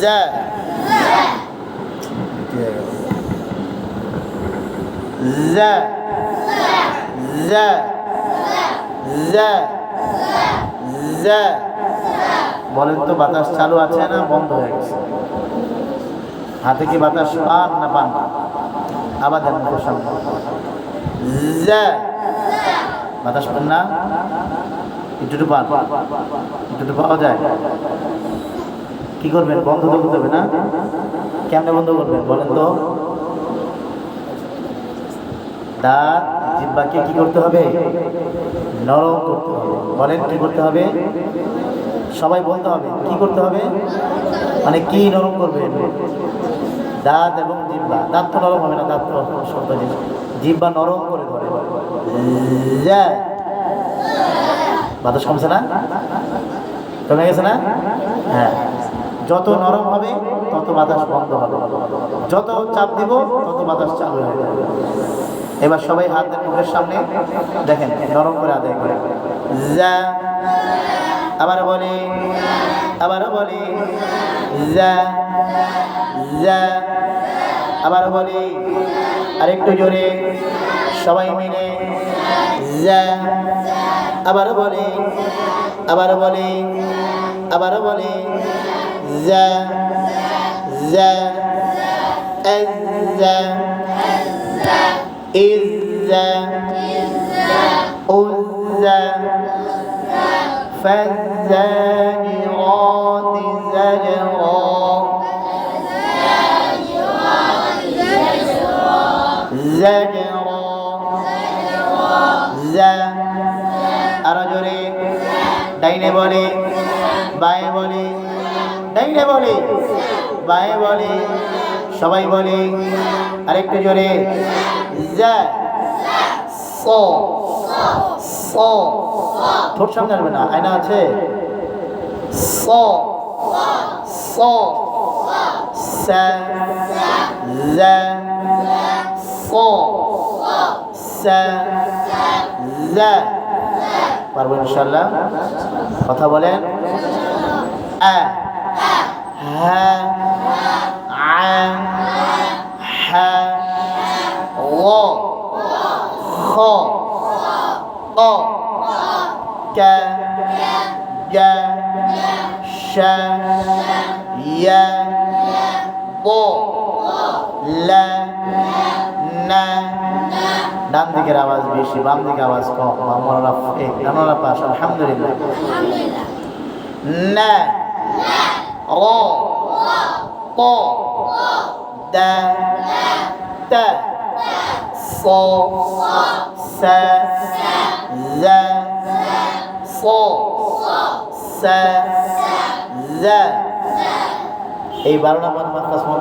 জা। জা। জা। জা। জা। বলেন তো, বাতাস চালু আছে না বন্ধ হয়ে গেছে? হাতে কি বাতাস পান না পান? আবার মুখের সামনে। বাতাস পান না? একটু পান। একটু পাওয়া যায়? কি করবেন? বন্ধ তো করতে হবে না? কেমনে বন্ধ করবেন? বলেন তো। দাঁত জিব্বাকে কি করতে হবে? নরম করতে হবে। বলেন, কি করতে হবে? সবাই বলতে হবে, কি করতে হবে? মানে কি নরম করবেন? দাঁত এবং জিব্বা দাঁত তো নরম হবে না, দাঁত তো শব্দ জিব্বা নরম করে ধরে। বাতাস কমছে না? কমে গেছে না? হ্যাঁ। যত নরম হবে, তত বাতাস বন্ধ হবে। যত চাপ দিব, তত বাতাস চালু হবে। এবার সবাই হাত মুখের সামনে। দেখেন, নরম করে আদায় করে। যা, আবার বলি আবার বলি, যা যা, আবার বলি, আরেকটু জোরে। সবাই মিলে, যা, আবার বলি আবার বলি আবার বলি যা যা যা إذا أذى فالزاجرات زجرا زجرا زا আরো জোরে ডাইনে বলে বায়ে বলে ডাইনে বলে। বায়ে বলে, সবাই বলে, আরেকটু জোরে। ঠোঁট সামনে আসবে না, আয়না আছে? স স, সা। পারব ইনশাল্লাহ কথা বলেন? আ। হ্যাঁ আ হ্যাঁ ও খ ক ক গ শ য় ব ল ন ডান দিকের আওয়াজ বেশি বাম দিকের আওয়াজ কম আমরা আমরা পাস আলহামদুলিল্লাহ না র ط د ت ص س ز ص س ز এই বারো নম্বর মাদ্রাস